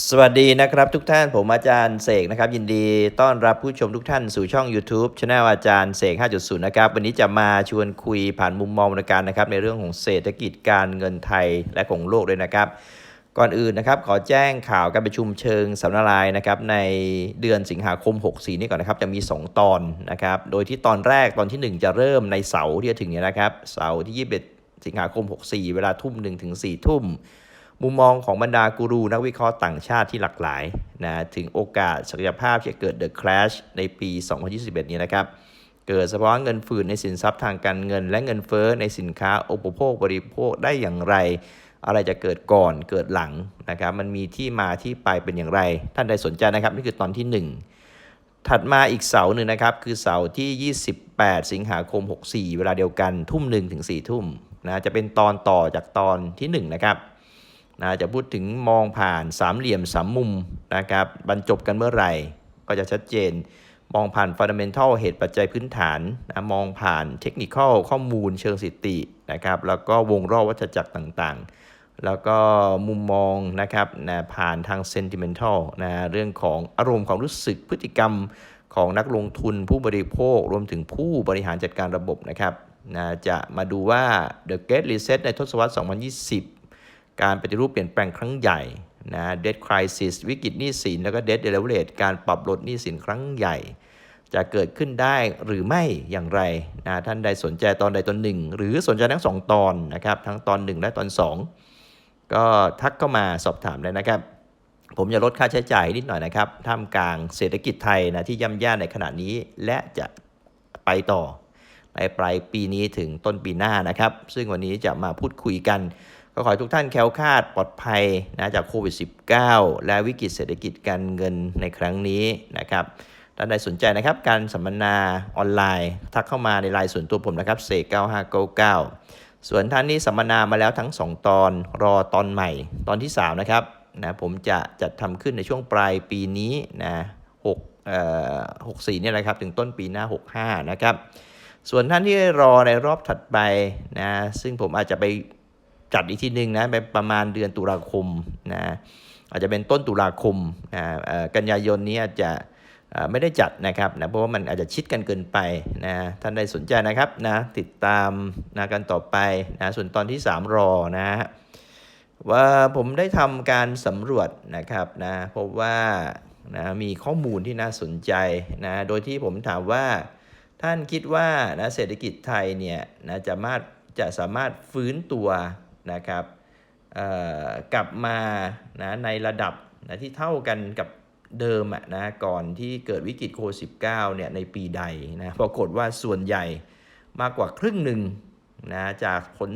สวัสดีนะครับทุกท่านผมอาจารย์เสกนะครับ ยินดีต้อนรับผู้ชมทุกท่านสู่ช่อง YouTube c anel อาจารย์เสก 5.0 นะครับ วันนี้จะมาชวนคุยผ่านมุมมองวรรณการนะครับ ในเรื่องของเศรษฐกิจการเงินไทยและของโลกด้วยนะครับ ก่อนอื่นนะครับ ขอแจ้งข่าวการประชุมเชิงสัมมนาลายนะครับในเดือนสิงหาคม 64 นี้ก่อนนะครับ จะมี 2 ตอนนะครับ โดยที่ตอนแรกตอนทีหนึ่1 จะเริ่มในเสาร์ที่จะถึงนี้นะครับ เสาร์ที่ 21 สิงหาคม 64 เวลาทุ่มหนึ่งถึง4ทุ่ม มุมมองของบรรดากูรูนักวิเคราะห์ต่างชาติที่หลากหลายนะถึงโอกาสศักยภาพที่จะเกิด The Crash ในปี 2021 นี้นะครับ เกิดสภาวะเงินฝืดในสินทรัพย์ทางการเงิน และเงินเฟ้อในสินค้าอุปโภคบริโภคได้อย่างไร อะไรจะเกิดก่อนเกิดหลังนะครับมันมีที่มาที่ไปเป็นอย่างไร ท่านใดสนใจนะครับนี่คือตอนที่ 1ถัดมาอีกเสาหนึ่งนะครับ คือเสาที่ 28 สิงหาคม 64 เวลาเดียวกันทุ่มหนึ่งถึง4ทุ่มนะจะเป็นตอนต่อจากตอนทีหนึ่1 นะครับ นะจะพูดถึงมองผ่านสามเหลี่ยมสามมุมนะครับบรรจบกันเมื่อไหร่ ก็จะชัดเจน มองผ่านฟันเดเมนทัลเหตุปัจจัยพื้นฐานนะมองผ่านเทคนิคข้อมูลเชิงสถิตินะครับแล้วก็วงรอบวัฏจักรต่างๆ แล้วก็มุมมองนะครับนะผ่านทางเซนติเมนทัลนะเรื่องของอารมณ์ความรู้สึกพฤติกรรมของนักลงทุนผู้บริโภครวมถึงผู้บริหารจัดการระบบนะครับนะจะมาดูว่า The Great Reset ในทศวรรษ 2020 การปฏิรูปเปลี่ยนแปลงครั้งใหญ่นะ debt crisis วิกฤตหนี้สิน แล้วก็ debt deleverage การปรับลดหนี้สินครั้งใหญ่ จะเกิดขึ้นได้หรือไม่อย่างไรนะท่านใดสนใจตอนใดตอนหนึ่ง หรือสนใจทั้งสองตอนนะครับ ทั้งตอนหนึ่งและตอนสองก็ทักเข้ามาสอบถามเลยนะครับ ผมจะลดค่าใช้จ่ายนิดหน่อยนะครับท่ามกลางเศรษฐกิจไทยนะที่ย่ำแย่ในขณะนี้และจะไปต่อในปลายปีนี้ถึงต้นปีหน้านะครับ ซึ่งวันนี้จะมาพูดคุยกัน ก็ขอให้ทุกท่านแคล้วคลาดปลอดภัยนะจากโควิด -19 และวิกฤตเศรษฐกิจการเงินในครั้งนี้นะครับท่านใดสนใจนะครับ การสัมมนาออนไลน์ ทักเข้ามาในไลน์ส่วนตัวผมนะครับเซ9599 ส่วนท่านนี้สัมมนามาแล้วทั้ง 2 ตอนรอตอนใหม่ ตอนที่ 3 นะครับนะผมจะจัดทำขึ้นในช่วงปลายปีนี้นะ6เอ่อ64เนี่ยนะครับถึงต้นปีหน้า 65 นะครับ ส่วนท่านที่รอในรอบถัดไปนะซึ่งผมอาจจะไป จัดอีกทีหนึ่งนะไปประมาณเดือนตุลาคมนะอาจจะเป็นต้นตุลาคมนะกันยายนนี้อาจจะไม่ได้จัดนะครับนะเพราะว่ามันอาจจะชิดกันเกินไปนะท่านใดสนใจนะครับนะติดตามนะกันต่อไปนะส่วนตอนที่ 3 รอนะว่าผมได้ทำการสำรวจนะครับนะพบว่านะมีข้อมูลที่น่าสนใจนะโดยที่ผมถามว่าท่านคิดว่านะเศรษฐกิจไทยเนี่ยนะจะมาจะสามารถฟื้นตัว นะครับเอ่อกลับมานะในระดับนะที่เท่ากันกับเดิมอะนะก่อนที่เกิดวิกฤตโควิด 19 เนี่ยในปีใดนะปรากฏว่าส่วนใหญ่มากกว่าครึ่งหนึ่งนะจากผล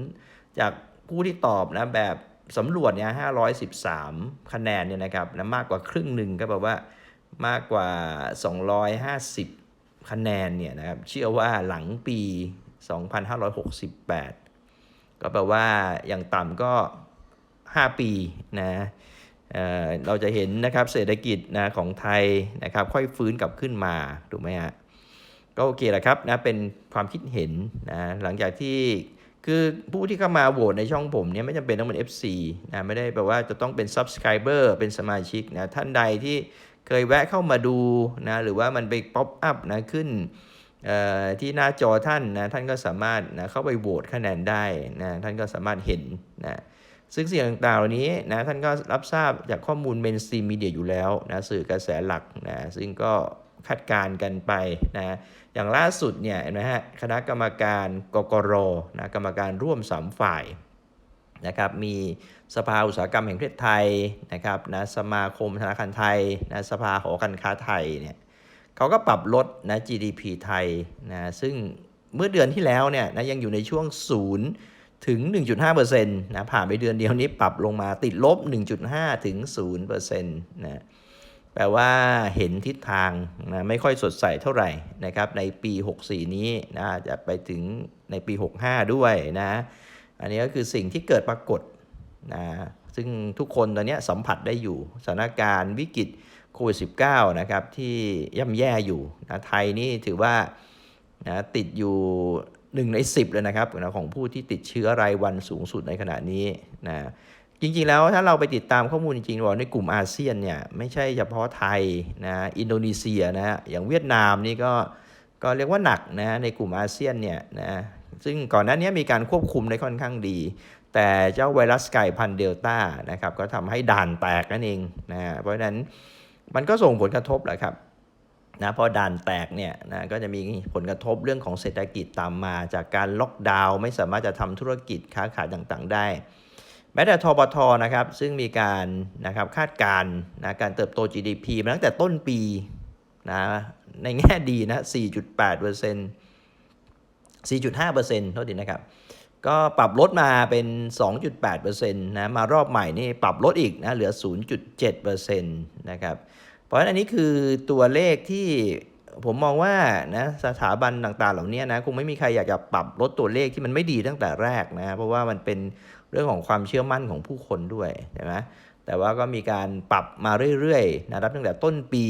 จากผู้ที่ตอบนะแบบสำรวจเนี่ย513 คะแนนเนี่ยนะครับนะมากกว่าครึ่งหนึ่งก็แปลว่ามากกว่า 250 คะแนนเนี่ยนะครับเชื่อว่าหลังปี 2568 ก็แปลว่าอย่างต่ำก็ 5 ปีนะเอ่อเราจะเห็นนะครับเศรษฐกิจนะของไทยนะครับค่อยฟื้นกลับขึ้นมาถูกไหมฮะก็โอเคแหละครับนะเป็นความคิดเห็นนะหลังจากที่คือผู้ที่เข้ามาโหวตในช่องผมเนี่ยไม่จำเป็นต้องเป็น FC นะไม่ได้แปลว่าจะต้องเป็น Subscriber เป็นสมาชิกนะท่านใดที่เคยแวะเข้ามาดูนะหรือว่ามันไปป๊อปอัพนะขึ้น ที่หน้าจอท่านนะท่านก็สามารถนะเข้าไปโหวตคะแนนได้นะท่านก็สามารถเห็นนะซึ่งสิ่งต่างๆเหล่านี้นะท่านก็รับทราบจากข้อมูลเมนซีมีเดียอยู่แล้วนะสื่อกระแสหลักนะซึ่งก็คาดการณ์กันไปนะอย่างล่าสุดเนี่ยเห็นไหมฮะคณะกรรมการกกรนะกรรมการร่วมสามฝ่ายนะครับมีสภาอุตสาหกรรมแห่งประเทศไทยนะครับนะสมาคมธนาคารไทยนะสภาหอการค้าไทยเนี่ย เขาก็ปรับลดนะ GDP ไทยนะซึ่งเมื่อเดือนที่แล้วเนี่ยนะยังอยู่ในช่วง0ถึง 1.5%นะผ่านไปเดือนเดียวนี้ปรับลงมาติดลบ 1.5 ถึง0%นะแปลว่าเห็นทิศทางนะไม่ค่อยสดใสเท่าไหร่นะครับในปี 64 นี้นะจะไปถึงในปี 65 ด้วยนะอันนี้ก็คือสิ่งที่เกิดปรากฏนะซึ่งทุกคนตอนนี้สัมผัสได้อยู่สถานการณ์วิกฤต โควิด -19 นะครับที่ย่ำแย่อยู่นะไทยนี่ถือว่านะติดอยู่ 1 ใน 10 เลยนะครับนะของผู้ที่ติดเชื้อรายวันสูงสุดในขณะนี้นะจริงๆแล้วถ้าเราไปติดตามข้อมูลจริงๆว่าในกลุ่มอาเซียนเนี่ยไม่ใช่เฉพาะไทยนะอินโดนีเซียนะฮะอย่างเวียดนามนี่ก็ก็เรียกว่าหนักนะในกลุ่มอาเซียนเนี่ยนะซึ่งก่อนหน้านี้มีการควบคุมได้ค่อนข้างดี แต่เจ้าไวรัสไก่พันธุ์เดลต้านะครับก็ทำให้ด่านแตกนั่นเองนะเพราะฉะนั้น มันก็ส่งผลกระทบแหละครับนะพอด่านแตกเนี่ยนะก็จะมีผลกระทบเรื่องของเศรษฐกิจตามมา จากการล็อกดาวน์ไม่สามารถจะทำธุรกิจค้าขายต่างๆ ได้ แม้แต่ทบทนะครับซึ่งมีการนะครับคาดการณ์นะการเติบโต GDP มาตั้งแต่ต้นปีนะในแง่ดีนะ 4.8% 4.5%โทษทีนะครับ ก็ปรับลดมาเป็น 2.8%นะมารอบใหม่นี่ปรับลดอีกนะเหลือ 0.7%นะครับเพราะฉะนั้นอันนี้คือตัวเลขที่ผมมองว่านะสถาบันต่างๆ เหล่านี้นะคงไม่มีใครอยากจะปรับลดตัวเลขที่มันไม่ดีตั้งแต่แรกนะเพราะว่ามันเป็นเรื่องของความเชื่อมั่นของผู้คนด้วยใช่ไหมแต่ว่าก็มีการปรับมาเรื่อยๆนะครับตั้งแต่ต้นปี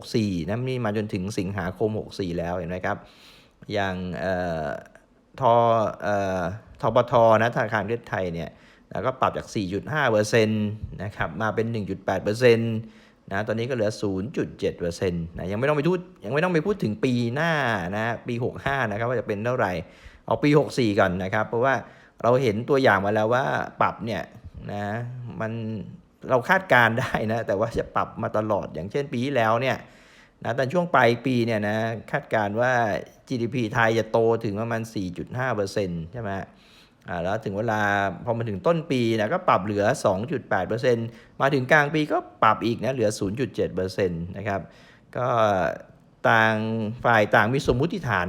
64นะนี่มาจนถึงสิงหาคม 64 แล้วเห็นไหมครับ อย่างเอ่อทอเอ่อ ทบทนะธนาคารประเทศไทยเนี่ยนะก็ปรับจาก 4.5%นะครับมาเป็น 1.8%นะตอนนี้ก็เหลือ 0.7%นะยังไม่ต้องไปพูดยังไม่ต้องไปพูดถึงปีหน้านะปี 65 นะครับว่าจะเป็นเท่าไหร่ เอาปี 64 ก่อนนะครับ เพราะว่าเราเห็นตัวอย่างมาแล้วว่าปรับเนี่ยนะมันเราคาดการได้นะ แต่ว่าจะปรับมาตลอดอย่างเช่นปีที่แล้วเนี่ยนะตอนช่วงปลายปีเนี่ยนะคาดการว่า GDP ไทยจะโตถึงประมาณ 4.5%ใช่ไหม อ่าแล้วถึงเวลาพอมาถึงต้นปีนะก็ปรับเหลือ 2.8%มาถึงกลางปีก็ปรับอีกนะเหลือ 0.7%นะครับก็ต่างฝ่ายต่างมีสมมุติฐาน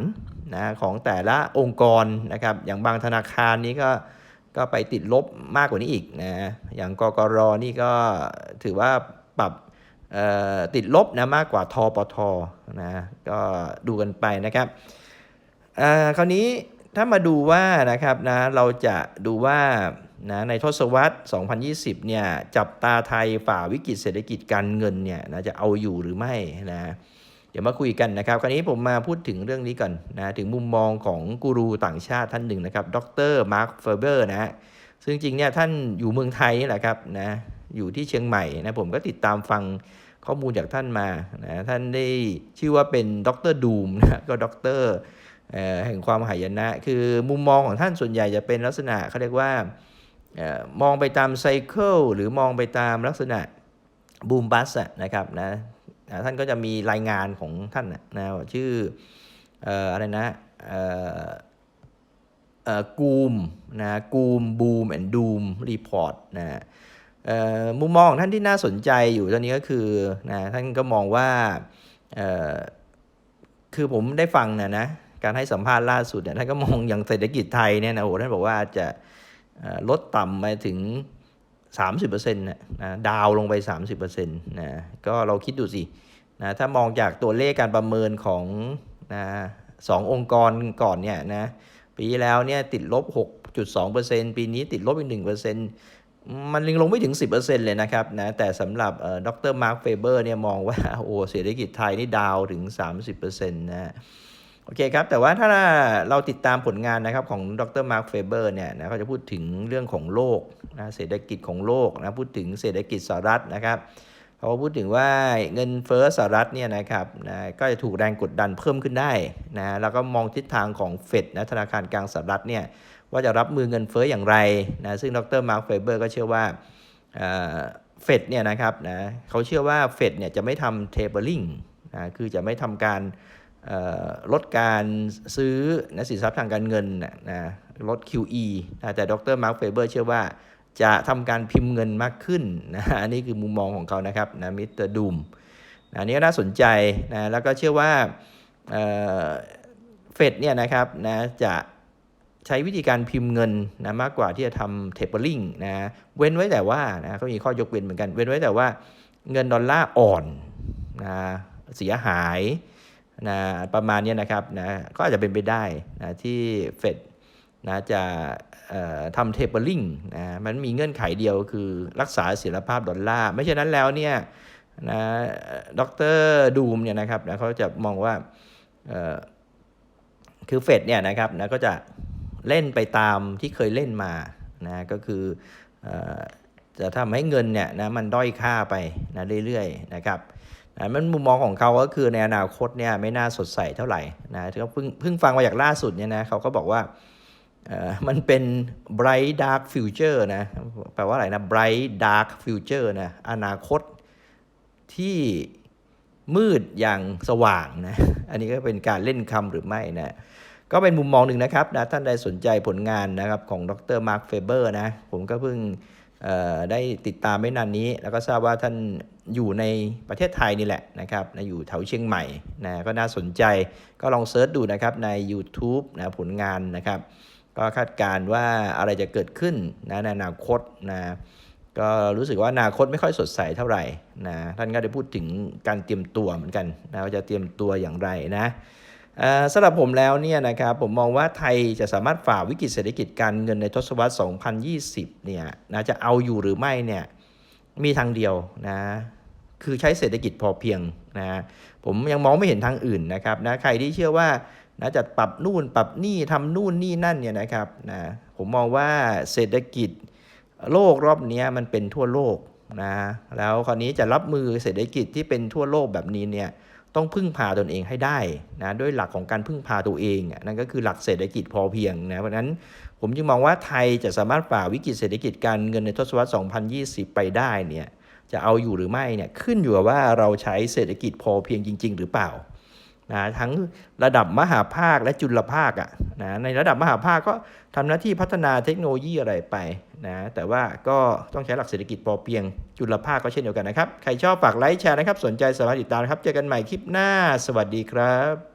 นะของแต่ละองค์กรนะครับอย่างบางธนาคารนี้ก็ก็ไปติดลบมากกว่านี้อีกนะอย่างกกรนี่ก็ถือว่าปรับเอ่อติดลบนะมากกว่าทปทนะก็ดูกันไปนะครับอ่าคราวนี้ ถ้ามาดูว่านะครับนะเราจะดูว่านะในทศวรรษ 2020 เนี่ยจับตาไทยฝ่าวิกฤตเศรษฐกิจการเงินเนี่ยนะจะเอาอยู่หรือไม่นะเดี๋ยวมาคุยกันนะครับ คราวนี้ผมมาพูดถึงเรื่องนี้ก่อนนะถึงมุมมองของกูรูต่างชาติท่านหนึ่งนะครับ ดรมาร์คเฟอร์เบอร์นะฮะซึ่งจริงเนี่ยท่านอยู่เมืองไทยนี่แหละครับนะอยู่ที่เชียงใหม่นะผมก็ติดตามฟังข้อมูลจากท่านมานะท่านได้ชื่อว่าเป็นดรดูมนะก็ดรเอ่อ แห่งความหายนะ คือมุมมองของท่านส่วนใหญ่จะเป็นลักษณะเขาเรียกว่าเออมองไปตามไซเคิลหรือมองไปตามลักษณะบูมบัสนะครับนะท่านก็จะมีรายงานของท่านนะชื่อเอออะไรนะเออเออกูมนะกูมบูมแอนด์ดูมรีพอร์ตนะเออมุมมองของท่านที่น่าสนใจอยู่ตอนนี้ก็คือนะท่านก็มองว่าเออคือผมได้ฟังนะนะ การให้สัมภาษณ์ล่าสุดเนี่ยท่านก็มองอย่างเศรษฐกิจไทยเนี่ยนะโอ้โหท่านบอกว่าจะลดต่ำไปถึง 30%นะนะดาวลงไป 30%นะก็เราคิดดูสินะถ้ามองจากตัวเลขการประเมินของนะสององค์กรก่อนเนี่ยนะปีแล้วเนี่ยติดลบ 6.2%ปีนี้ติดลบอีก 1%มันยังลงไม่ถึง 10%เลยนะครับนะแต่สำหรับดรมาร์คเฟเบอร์เนี่ยมองว่าโอ้เศรษฐกิจไทยนี่ดาวถึง 30%นะ โอเคครับ แต่ว่าถ้าเราติดตามผลงานนะครับของดรมาร์คเฟเบอร์เนี่ยนะเขาจะพูดถึงเรื่องของโลกนะเศรษฐกิจของโลกนะพูดถึงเศรษฐกิจสหรัฐนะครับเขาพูดถึงว่าเงินเฟ้อสหรัฐเนี่ยนะครับนะก็จะถูกแรงกดดันเพิ่มขึ้นได้นะแล้วก็มองทิศทางของเฟดนะธนาคารกลางสหรัฐเนี่ยว่าจะรับมือเงินเฟ้ออย่างไรนะซึ่งดรมาร์คเฟเบอร์ก็เชื่อว่าเฟดเนี่ยนะครับนะเขาเชื่อว่าเฟดเนี่ยจะไม่ทำเทเบิลลิงนะคือจะไม่ทำการ ลดการซื้อนะสินทรัพย์ทางการเงินนะนะลด QE นะแต่ดรมาร์คเฟเบอร์เชื่อว่าจะทำการพิมพ์เงินมากขึ้นนะอันนี้คือมุมมองของเขานะครับนะมิสเตอร์ดูมอันนี้ก็น่าสนใจนะแล้วก็เชื่อว่าเฟดเนี่ยนะครับนะจะใช้วิธีการพิมพ์เงินนะมากกว่าที่จะทำเทปเปอร์ลิงนะเว้นไว้แต่ว่านะเขามีข้อยกเว้นเหมือนกัน เว้นไว้แต่ว่าเงินดอลลาร์อ่อนนะเสียหาย นะประมาณนี้นะครับนะก็อาจจะเป็นไปได้นะที่เฟดนะจะทำเทปเปอร์ลิงนะมันมีเงื่อนไขเดียวคือรักษาเสถียรภาพดอลลาร์ไม่ใช่นั้นแล้วเนี่ยนะดรดูมเนี่ยนะครับนะเขาจะมองว่าคือเฟดเนี่ยนะครับนะก็จะเล่นไปตามที่เคยเล่นมานะก็คืออจะทำให้เงินเนี่ยนะมันด้อยค่าไปนะเรื่อยๆนะครับ นะมันมุมมองของเขาก็คือในอนาคตเนี่ยไม่น่าสดใสเท่าไหร่นะที่เขาเพิ่งเพิ่งฟังมาจากล่าสุดเนี่ยนะเขาก็บอกว่าเออมันเป็น bright dark future นะแปลว่าอะไรนะ bright dark future นะอนาคตที่มืดอย่างสว่างนะอันนี้ก็เป็นการเล่นคำหรือไม่นะก็เป็นมุมมองหนึ่งนะครับนะท่านใดสนใจผลงานนะครับของดรมาร์คเฟเบอร์นะผมก็เพิ่ง ได้ติดตามไม่นานนี้ แล้วก็ทราบว่าท่านอยู่ในประเทศไทยนี่แหละนะครับนะอยู่แถวเชียงใหม่นะก็น่าสนใจก็ลองเซิร์ชดูนะครับใน YouTube นะผลงานนะครับ ก็คาดการณ์ว่าอะไรจะเกิดขึ้นนะในอนาคตนะก็รู้สึกว่าอนาคตไม่ค่อยสดใสเท่าไหร่นะท่านก็ได้พูดถึงการเตรียมตัวเหมือนกันนะว่าจะเตรียมตัวอย่างไรนะ สำหรับผมแล้วเนี่ยนะครับผมมองว่าไทยจะสามารถฝ่าวิกฤตเศรษฐกิจการเงินในทศวรรษ 2020 เนี่ยนะจะเอาอยู่หรือไม่เนี่ยมีทางเดียวนะคือใช้เศรษฐกิจพอเพียงนะผมยังมองไม่เห็นทางอื่นนะครับนะใครที่เชื่อว่านะจะปรับนู่นปรับนี่ทำนู่นนี่นั่นเนี่ยนะครับนะผมมองว่าเศรษฐกิจโลกรอบนี้มันเป็นทั่วโลกนะแล้วคราวนี้จะรับมือเศรษฐกิจที่เป็นทั่วโลกแบบนี้เนี่ย ต้องพึ่งพาตนเองให้ได้นะด้วยหลักของการพึ่งพาตัวเองนั่นก็คือหลักเศรษฐกิจพอเพียงนะเพราะฉะนั้นผมจึงมองว่าไทยจะสามารถฝ่าวิกฤตเศรษฐกิจการเงินในทศวรรษ 2020 ไปได้เนี่ยจะเอาอยู่หรือไม่เนี่ยขึ้นอยู่กับว่าเราใช้เศรษฐกิจพอเพียงจริง ๆ หรือเปล่า นะทั้งระดับมหาภาคและจุลภาคอะนะในระดับมหาภาคก็ทำหน้าที่พัฒนาเทคโนโลยีอะไรไปนะแต่ว่าก็ต้องใช้หลักเศรษฐกิจพอเพียง จุลภาคก็เช่นเดียวกันนะครับ ใครชอบฝากไลค์แชร์นะครับ สนใจสามารถติดตามนะครับ เจอกันใหม่คลิปหน้า สวัสดีครับ